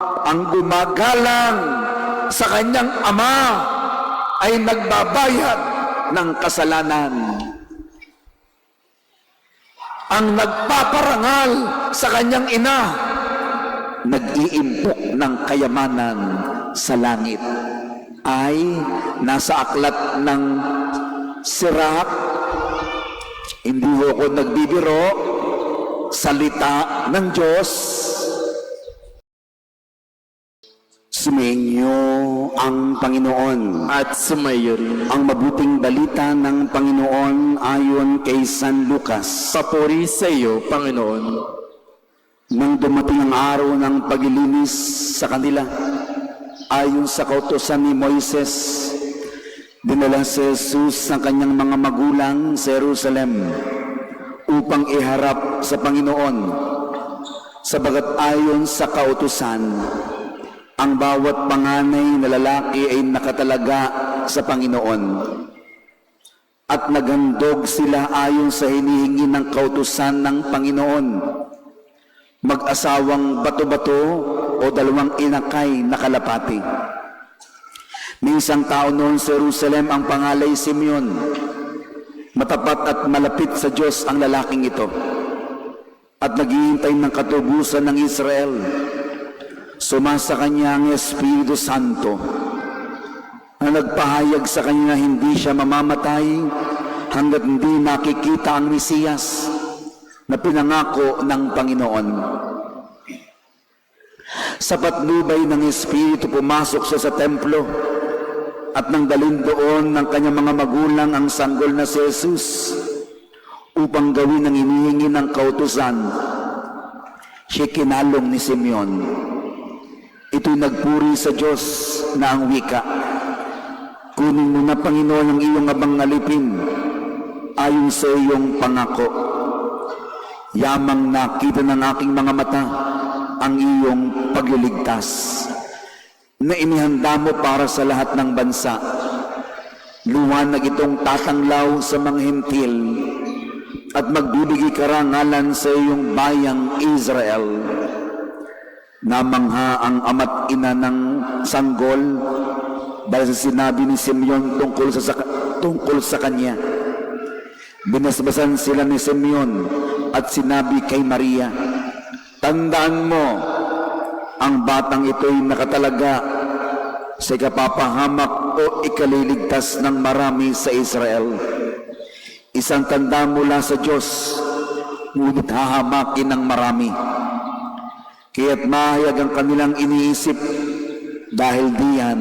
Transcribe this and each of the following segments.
ang gumagalang sa kanyang ama ay nagbabayad ng kasalanan. Ang nagpaparangal sa kanyang ina, nag-iimpok ng kayamanan sa langit ay nasa aklat ng Sirak. Hindi ko nagbibiro, salita ng Diyos. Sumainyo ang Panginoon. at sumayo rin. Ang mabuting balita ng Panginoon ayon kay San Lucas. Papuri sa iyo, Panginoon. Nang dumating ang araw ng paglilinis sa kanila, ayon sa kautosan ni Moises, dinala si Jesus ng kanyang mga magulang sa Jerusalem upang iharap sa Panginoon. Sabagat ayon sa kautusan, ang bawat panganay na lalaki ay nakatalaga sa Panginoon. At naghandog sila ayon sa hinihingi ng kautusan ng Panginoon mag-asawang bato-bato o dalawang inakay na kalapati. May tao noon sa Jerusalem ang pangalay Simeon. Matapat at malapit sa Diyos ang lalaking ito. At naghihintay ng katubusan ng Israel. Sumasa kanya ang Espiritu Santo na nagpahayag sa kanya na hindi siya mamamatay hanggat hindi nakikita ang Mesiyas na pinangako ng Panginoon. Sa patnubay ng Espiritu pumasok siya sa templo at nang dalhin doon ng kanyang mga magulang ang sanggol na si Jesus upang gawin ang inihingi ng kautusan. Siya kinalong ni Simeon. Ito'y nagpuri sa Diyos na ang wika. Kunin mo na Panginoon ang iyong abang alipin ayon sa iyong pangako. Yamang nakita ng aking mga mata ang iyong pagliligtas na inihanda mo para sa lahat ng bansa. Luwanag itong tatanglaw sa mga hintil at magbibigay karangalan sa iyong bayang Israel. Namangha ang ama't ina ng sanggol dahil sa sinabi ni Simeon tungkol sa, tungkol sa kanya. Binasbasan sila ni Simeon at sinabi kay Maria, Tandaan mo, ang batang ito'y nakatalaga sa ikapapahamak o ikaliligtas ng marami sa Israel. Isang tanda mula sa Diyos, ngunit hahamakin ng marami. Kaya't mahayag ang kanilang iniisip dahil diyan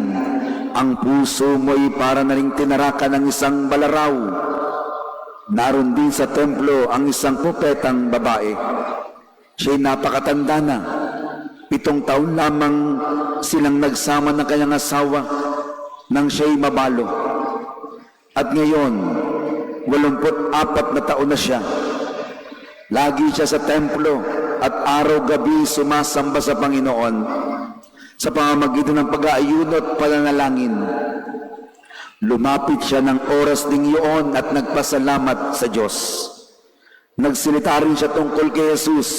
ang puso mo'y para na ring tinarakan ng isang balaraw Naroon din sa templo ang isang propetang babae. Siya'y napakatanda na. Pitong taon lamang silang nagsama ng kanyang asawa nang siya'y mabalo. At ngayon, walumput apat na taon na siya. Lagi siya sa templo at araw-gabi sumasamba sa Panginoon sa pamamagitan ng pag-aayuno at pananalangin. Lumapit siya ng oras ding iyon at nagpasalamat sa Diyos. Nagsilita rin siya tungkol kay Jesus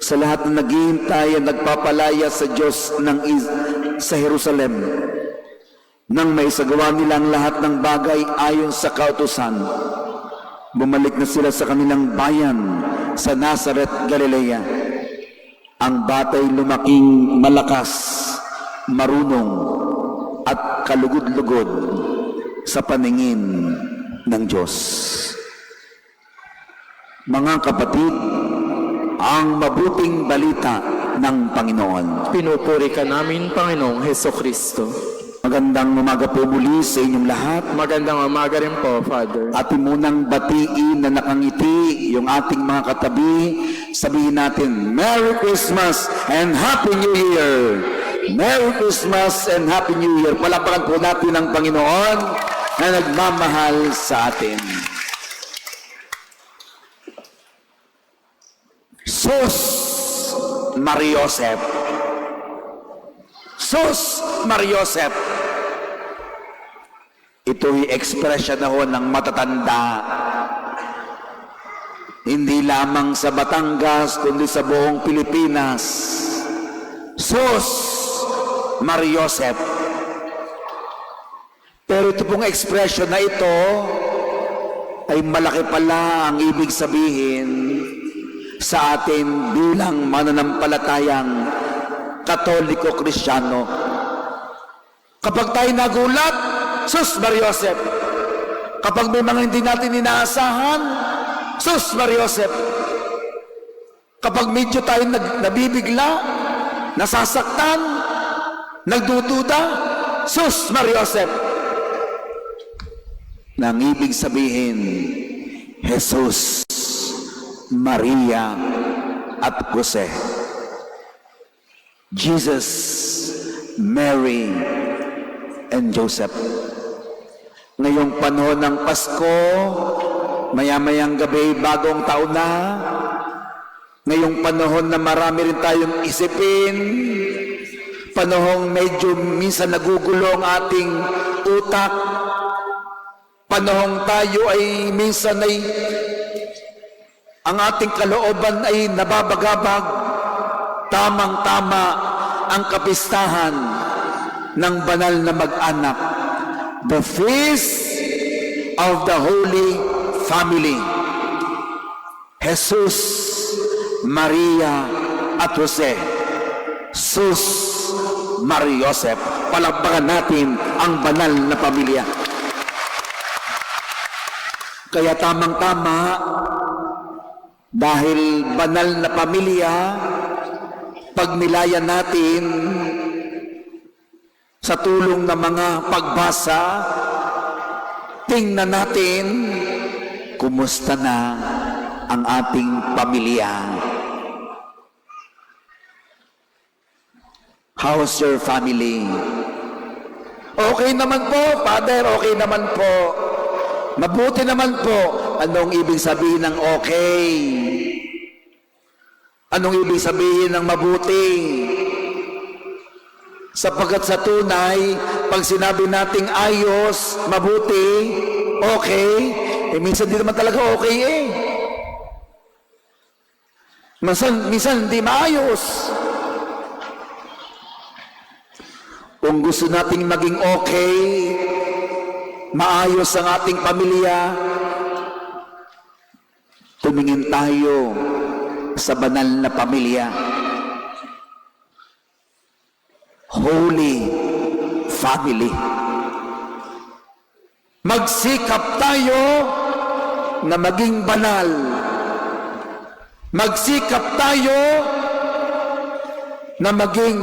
sa lahat na naghihintay at nagpapalaya sa Diyos ng sa Jerusalem. Nang may sagawa nilang lahat ng bagay ayon sa kautusan, bumalik na sila sa kanilang bayan sa Nazareth, Galilea. Ang batay lumaking malakas, marunong, at kalugod-lugod sa paningin ng Diyos. Mga kapatid, ang mabuting balita ng Panginoon. Pinupuri ka namin, Panginoong Heso Kristo. Magandang umaga po muli sa inyong lahat. Magandang umaga rin po, Father. Atin munang batiin na nakangiti yung ating mga katabi. Sabihin natin, Merry Christmas and Happy New Year! Merry Christmas and Happy New Year! Palapakan po natin ang Panginoon na nagmamahal sa atin. Sus Mariosep. Sus Mariosep. Ito'y ekspresyon na ho ng matatanda. Hindi lamang sa Batangas, kundi sa buong Pilipinas. Sus Mariosep. Pero ito pong expression na ito ay malaki pala ang ibig sabihin sa atin bilang mananampalatayang katoliko kristyano. Kapag tayo nagulat, sus Mariosep. Kapag may mga hindi natin inaasahan, sus Mariosep. Kapag medyo tayo nag, nabibigla, nasasaktan, nagdududa, sus Mariosep. Nang ibig sabihin, Jesus, Maria, at Jose. Jesus, Mary, and Joseph. Ngayong panahon ng Pasko, maya-mayang gabi, bagong taon na, ngayong panahon na marami rin tayong isipin, panahong medyo minsan nagugulo ang ating utak, panahong tayo ay minsan ay ang ating kalooban ay nababagabag, tamang-tama ang kapistahan ng banal na mag-anak, the feast of the Holy Family. Jesus, Maria, at Jose. Sus, Mariosep. Palagpakan natin ang banal na pamilya. Kaya tamang-tama, dahil banal na pamilya, pag nilayan natin sa tulong ng mga pagbasa, tingnan natin kumusta na ang ating pamilya. How's your family? Okay naman po, Father, okay naman po. Mabuti naman po. Anong ibig sabihin ng okay? Anong ibig sabihin ng mabuti? Sapagkat sa tunay, pag sinabi nating ayos, mabuti, okay, eh minsan di naman talaga okay eh. Minsan, minsan hindi maayos. Kung gusto nating maging okay, maayos ang ating pamilya, tumingin tayo sa banal na pamilya. Holy Family. Magsikap tayo na maging banal. Magsikap tayo na maging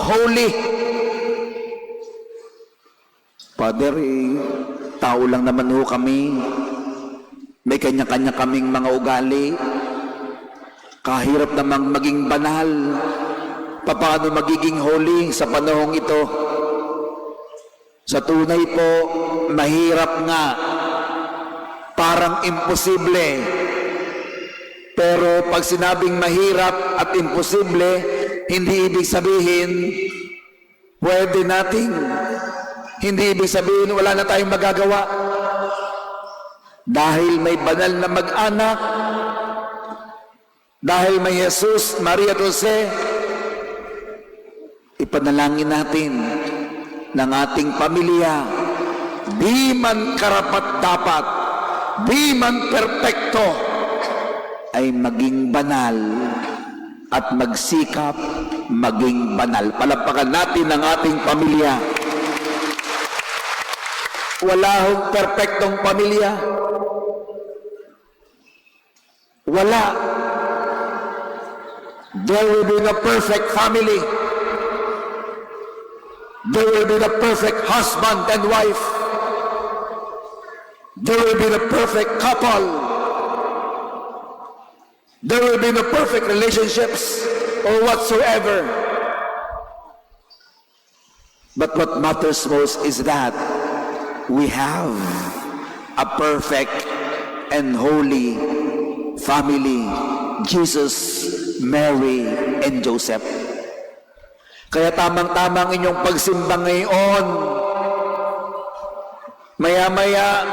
holy. Father, eh, tao lang naman ho kami. May kanya-kanya kaming mga ugali. Kahirap namang maging banal. Paano magiging holy sa panahong ito? Sa tunay po, mahirap nga. Parang imposible. Pero pag sinabing mahirap at imposible, hindi ibig sabihin pwede nating hindi ibig sabihin wala na tayong magagawa. Dahil may banal na mag-anak, dahil may Jesus, Maria at Jose, ipanalangin natin ng ating pamilya, di man karapat dapat, di man perpekto, ay maging banal at magsikap maging banal. Palapakan natin ang ating pamilya. Wala hong perpektong pamilya. Wala. There will be no perfect family. There will be the perfect husband and wife. There will be the perfect couple. There will be no perfect relationships or whatsoever. But what matters most is that we have a perfect and holy family, Jesus, Mary, and Joseph. Kaya tamang-tama ang inyong pagsimba ngayon. Maya-maya,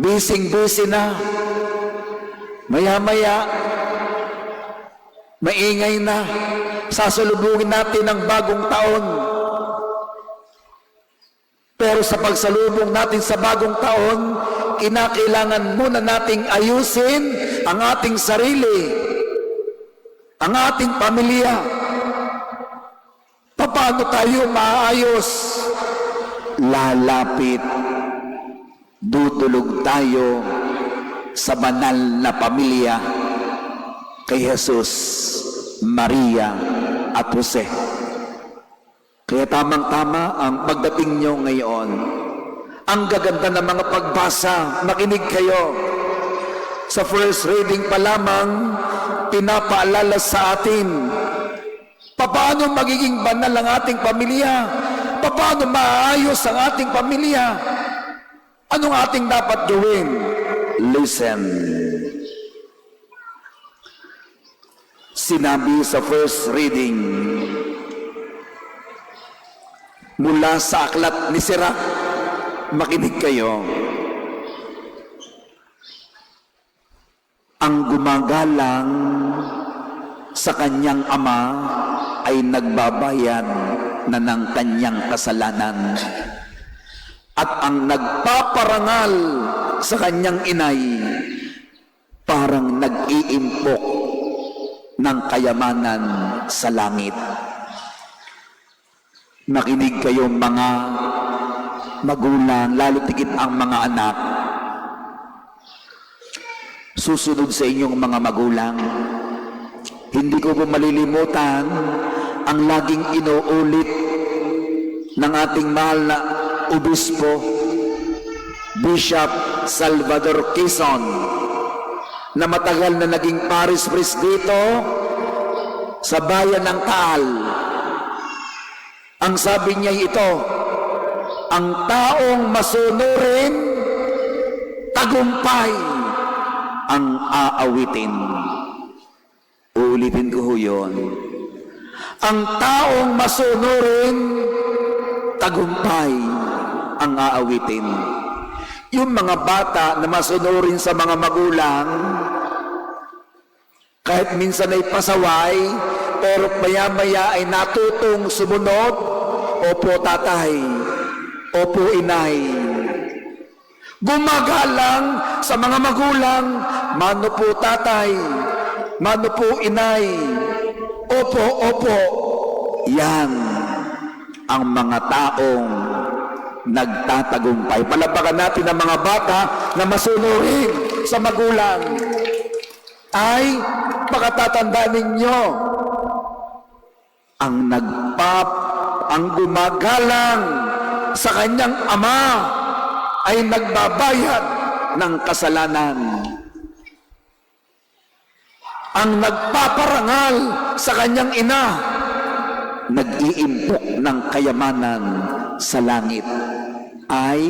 busy-busy na. Maya-maya, maingay na. sasalubungin natin ang bagong taon. Pero sa pagsalubong natin sa bagong taon, kinakailangan muna nating ayusin ang ating sarili, ang ating pamilya. Paano tayo maayos? Lalapit, dudulog tayo sa banal na pamilya kay Jesus, Maria at Jose. Kaya tamang-tama ang pagdating nyo ngayon. Ang gaganda ng mga pagbasa, makinig kayo. Sa first reading pa lamang, pinapaalala sa atin, paano magiging banal ang ating pamilya? Paano maayos ang ating pamilya? Anong ating dapat gawin? Listen. Sinabi sa first reading, mula sa aklat ni Sira. Makinig kayo. Ang gumagalang sa kanyang ama ay nagbabayad na ng kanyang kasalanan. At ang nagpaparangal sa kanyang inay parang nag-iimpok ng kayamanan sa langit. Makinig kayo mga magulang, lalo tigit ang mga anak. Susunod sa inyong mga magulang. Hindi ko po malilimutan ang laging inuulit ng ating mahal na obispo, Bishop Salvador Quezon, na matagal na naging Paris Priest dito sa bayan ng Taal. Ang sabi niya ito, ang taong masunurin, tagumpay ang aawitin. Uulitin ko ho yun. Ang taong masunurin, tagumpay ang aawitin. Yung mga bata na masunurin sa mga magulang, kahit minsan ay pasaway, pero maya-maya ay natutong sumunod, opo tatay, opo inay. Gumagalang sa mga magulang, mano po tatay, mano po inay, opo, opo. Yan ang mga taong nagtatagumpay. Palapakan natin ang mga bata na masunurin sa magulang ay pakatatandaan ninyo ang nagpap ang gumagalang sa kanyang ama ay nagbabayad ng kasalanan. Ang nagpaparangal sa kanyang ina. Nag-iimpok ng kayamanan sa langit. Ay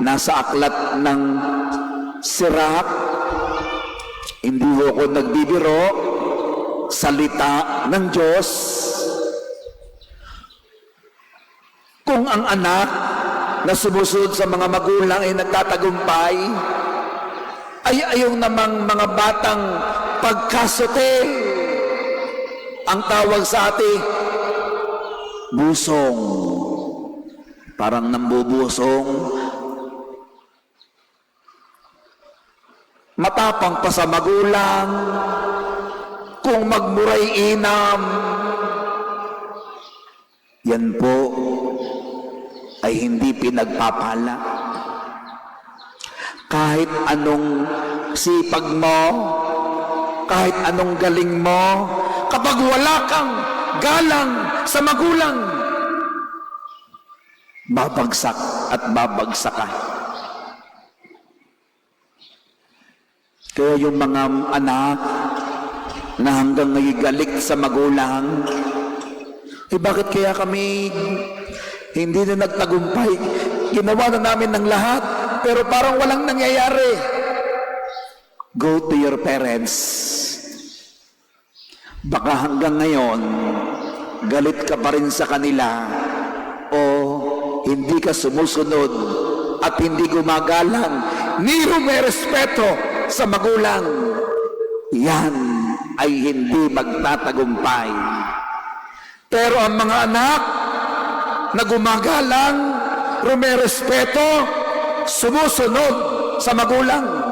nasa aklat ng Sirak hindi ho ako nagbibiro, salita ng Diyos. Kung ang anak na sumusunod sa mga magulang ay nagtatagumpay, ay ayaw namang mga batang pagkasote. Ang tawag sa ati, busong. Parang nambubusong, matapang pa sa magulang, kung magmuray inam, yan po ay hindi pinagpapala. Kahit anong sipag mo, kahit anong galing mo, kapag wala kang galang sa magulang, babagsak at babagsak ka. Kaya yung mga anak na hanggang ngayon galit sa magulang, eh bakit kaya kami hindi na nagtagumpay? Ginawa na namin ng lahat, pero parang walang nangyayari. Go to your parents. Baka hanggang ngayon, galit ka pa rin sa kanila o hindi ka sumusunod at hindi gumagalang, ni may respeto sa magulang. Yan ay hindi magtatagumpay. Pero ang mga anak na gumagalang, rumerespeto, sumusunod sa magulang,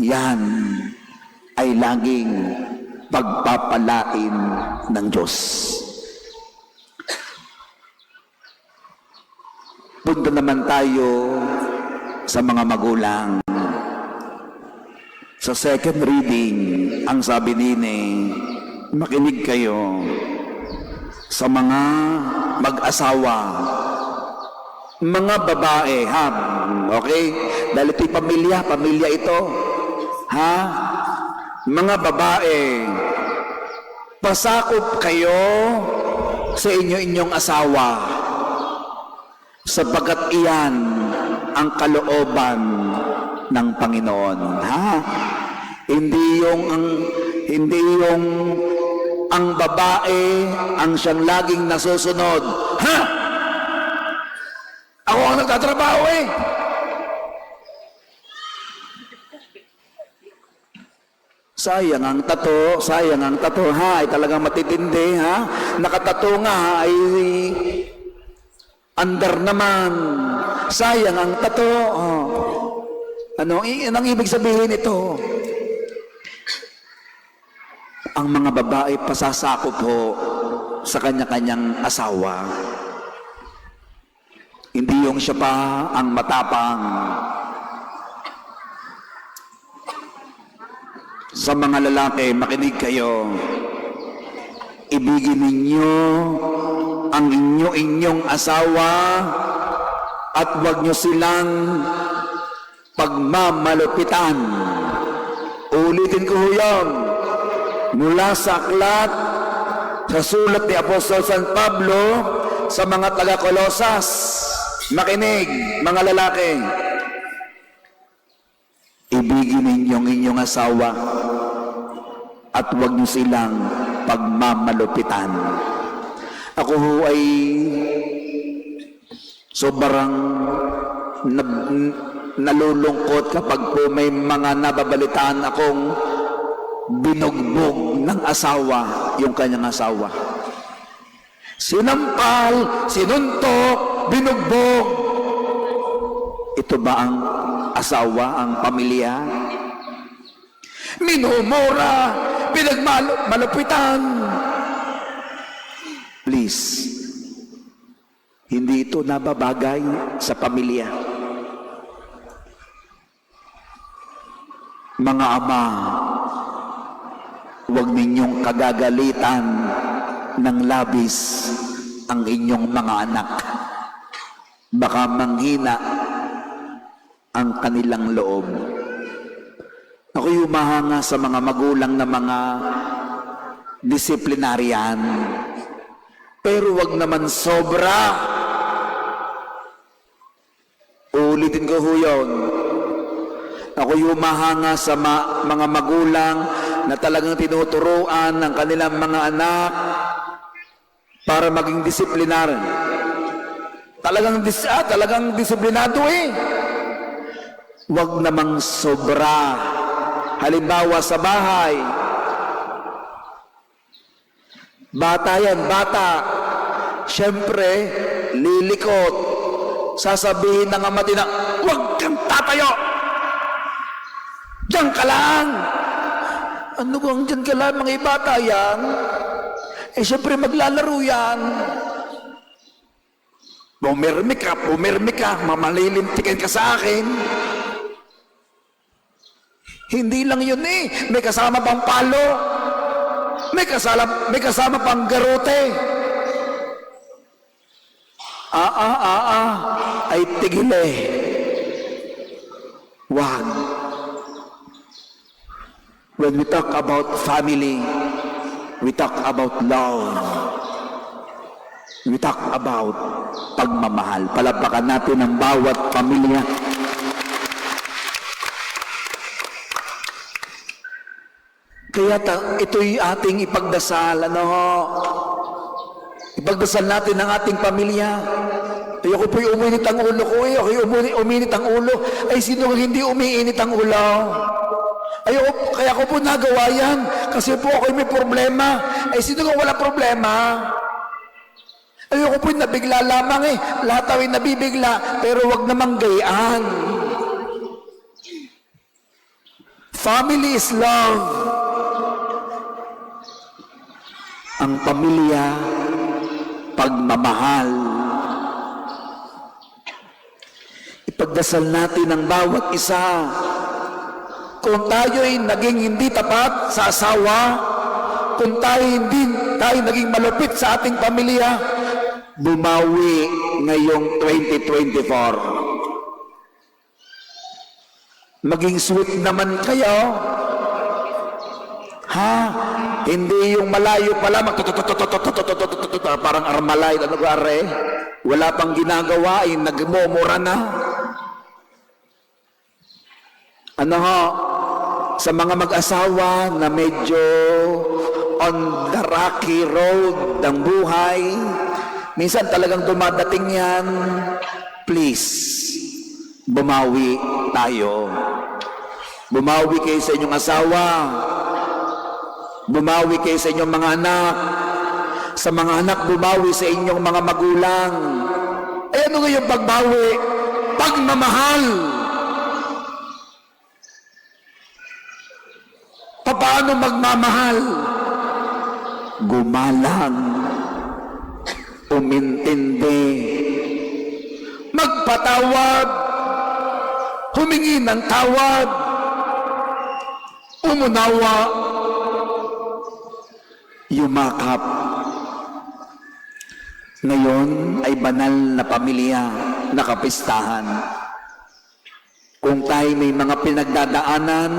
yan ay laging pagpapalain ng Diyos. Punta naman tayo sa mga magulang. Sa second reading, ang sabi nini, makinig kayo sa mga mag-asawa, mga babae, ha? Okay? Dahil ito'y pamilya, pamilya ito. Ha? Mga babae, pasakop kayo sa inyo-inyong asawa sapagkat iyan ang kalooban ng Panginoon. Ha? Hindi yung ang hindi yung ang babae ang siyang laging nasusunod. Ha? Ako ang nagtatrabaho eh. Sayang ang tato, sayang ang tato ha, ay talagang matitindi ha. Nakatato nga ay Under naman. Sayang ang tato. Oh. Ano, anong ibig sabihin ito? Ang mga babae pasasakop po sa kanya-kanyang asawa. Hindi yung siya pa ang matapang. Sa mga lalaki, makinig kayo. Ibigin ninyo ang inyo-inyong asawa at huwag nyo silang pagmamalupitan. Ulitin ko yan. Mula sa aklat, sa sulat ni Apostol San Pablo, sa mga taga-Kolosas. Makinig, mga lalaki. Ibigin ninyong inyong asawa at huwag nyo silang pagmamalupitan. Ako ho ay sobrang na- nalulungkot kapag po may mga nababalitaan akong binugbog ng asawa, yung kanyang asawa. Sinampal, sinuntok, binugbog. Ito ba ang asawa, ang pamilya? Minumura, pinagmalupitan. Please, hindi ito nababagay sa pamilya. Mga ama, huwag ninyong kagagalitan ng labis ang inyong mga anak. Baka manghina ang kanilang loob. Ako'y humahanga sa mga magulang na mga disiplinaryan. Pero wag naman sobra. Ulitin ko ho yun. Ako'y humahanga sa ma- mga magulang na talagang tinuturuan ng kanilang mga anak para maging disiplinar. Talagang, dis ah, talagang disiplinado eh. Wag namang sobra. Halimbawa sa bahay, Bata yan, bata. Siyempre, lilikot. Sasabihin ng ama na, huwag kang tatayo! Diyan ka lang! Ano bang diyan ka lang, mga bata yan? Eh, siyempre, maglalaro yan. Pumirmi ka, pumirmi ka, mamalilintikin ka sa akin. Hindi lang yun eh, may kasama pang palo. May kasama, may kasama pang garote. Ah, ah, ah, ah, ay tigil eh. Wag. When we talk about family, we talk about love. We talk about pagmamahal. Palapakan natin ang bawat pamilya. Kaya ta, ito'y ating ipagdasal, ano? Ipagdasal natin ang ating pamilya. Ay ako po'y uminit ang ulo ko eh. Ako'y uminit, uminit ang ulo. Ay sino hindi umiinit ang ulo? Ay ako, kaya ko po nagawa yan. Kasi po ako'y may problema. Ay sino kung walang problema? Ay ako po'y nabigla lamang eh. Lahat ako'y nabibigla. Pero wag namang gayaan. Family is love. ang pamilya, pagmamahal. Ipagdasal natin ang bawat isa. Kung tayo'y naging hindi tapat sa asawa, kung tayo hindi tayo naging malupit sa ating pamilya, bumawi ngayong 2024. Maging sweet naman kayo. Ha? Hindi yung malayo pa lamang, parang armalay na nagwari. Wala pang ginagawa, yung nagmumura na. Ano ho, sa mga mag-asawa na medyo on the rocky road ng buhay, minsan talagang dumadating yan, please, bumawi tayo. Bumawi kayo sa inyong asawa, Bumawi kayo sa inyong mga anak. Sa mga anak, bumawi sa inyong mga magulang. Eh ano yung pagbawi? Pagmamahal. Paano magmamahal? Gumalang. Umintindi. Magpatawad. Humingi ng tawad. Umunawa. Yumakap. Ngayon ay banal na pamilya na kapistahan. Kung tayo may mga pinagdadaanan,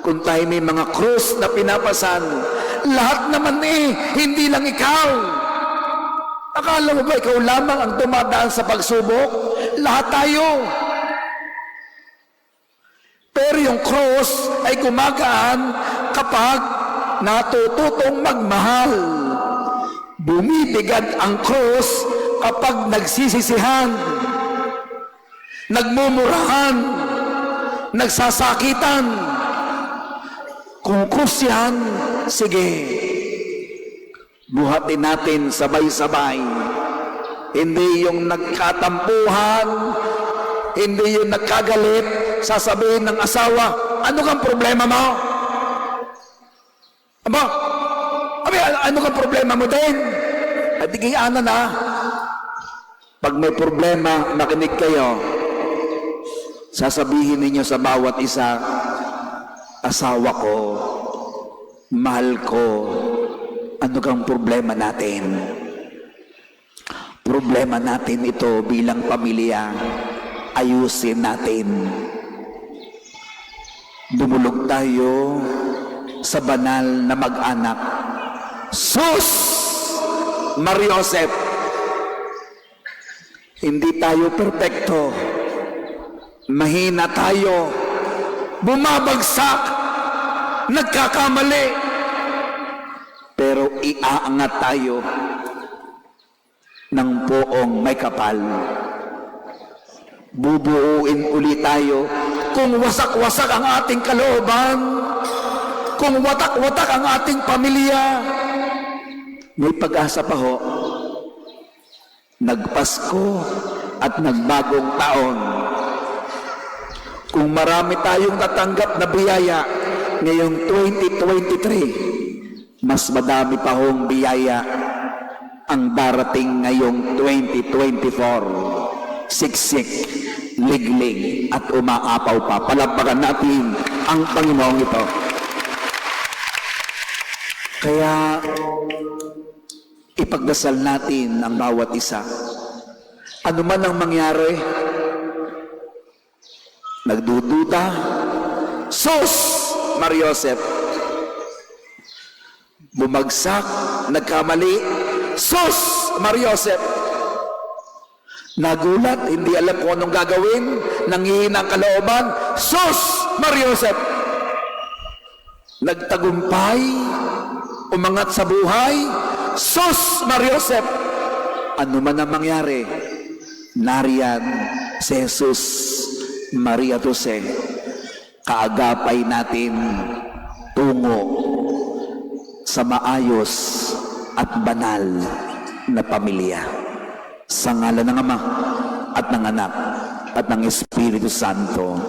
kung tayo may mga krus na pinapasan, lahat naman eh, hindi lang ikaw. Akala mo ba ikaw lamang ang dumadaan sa pagsubok? Lahat tayo. Pero yung cross ay gumagaan kapag natututong magmahal. Bumibigat ang cross kapag nagsisisihan, nagmumurahan, nagsasakitan. Kung cross yan, sige. Buhatin natin sabay-sabay. Hindi yung nagkatampuhan, hindi yung nagkagalit, sasabihin ng asawa, ano kang problema mo? Aba, abi, ano kang problema mo din? At na na. Pag may problema, makinig kayo. Sasabihin ninyo sa bawat isa, asawa ko, mahal ko, ano kang problema natin? Problema natin ito bilang pamilya, ayusin natin. Dumulog tayo sa banal na mag-anak. Sus! Mariosep! Hindi tayo perpekto. Mahina tayo. Bumabagsak. Nagkakamali. Pero iaangat tayo ng poong may kapal. Bubuuin uli tayo kung wasak-wasak ang ating kalooban, kung watak-watak ang ating pamilya. May pag-asa pa ho. Nagpasko at nagbagong taon. Kung marami tayong natanggap na biyaya ngayong 2023, mas madami pa hong biyaya ang darating ngayong 2024. Siksik, liglig at umaapaw pa. Palampakan natin ang Panginoong ito. Kaya ipagdasal natin ang bawat isa. Ano man ang mangyari, nagdududa, sus, Mariosep, bumagsak, nagkamali, sus, Mariosep, nagulat, hindi alam kung anong gagawin, nangihina ang kalooban, sus, Mariosep, nagtagumpay, umangat sa buhay, sus, Mariosep, ano man ang mangyari, nariyan si Jesus, Maria Jose, kaagapay natin tungo sa maayos at banal na pamilya. Sa ngalan ng Ama at ng Anak at ng Espiritu Santo.